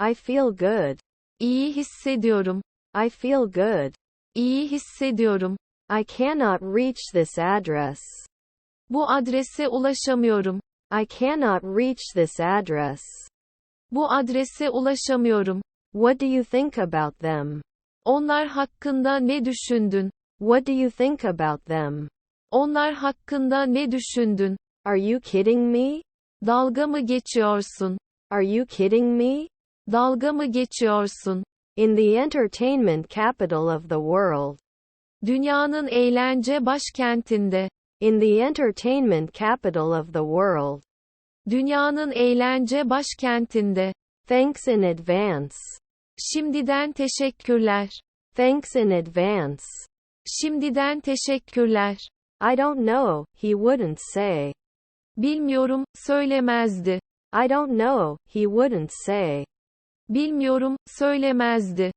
I feel good. İyi hissediyorum. I feel good. İyi hissediyorum. I cannot reach this address. Bu adrese ulaşamıyorum. I cannot reach this address. Bu adrese ulaşamıyorum. What do you think about them? Onlar hakkında ne düşündün? What do you think about them? Onlar hakkında ne düşündün? Are you kidding me? Dalga mı geçiyorsun? Are you kidding me? Dalga mı geçiyorsun? In the entertainment capital of the world. Dünyanın eğlence başkentinde. In the entertainment capital of the world. Dünyanın eğlence başkentinde. Thanks in advance. Şimdiden teşekkürler. Thanks in advance. Şimdiden teşekkürler. I don't know, he wouldn't say. Bilmiyorum, söylemezdi. I don't know, he wouldn't say. Bilmiyorum, söylemezdi.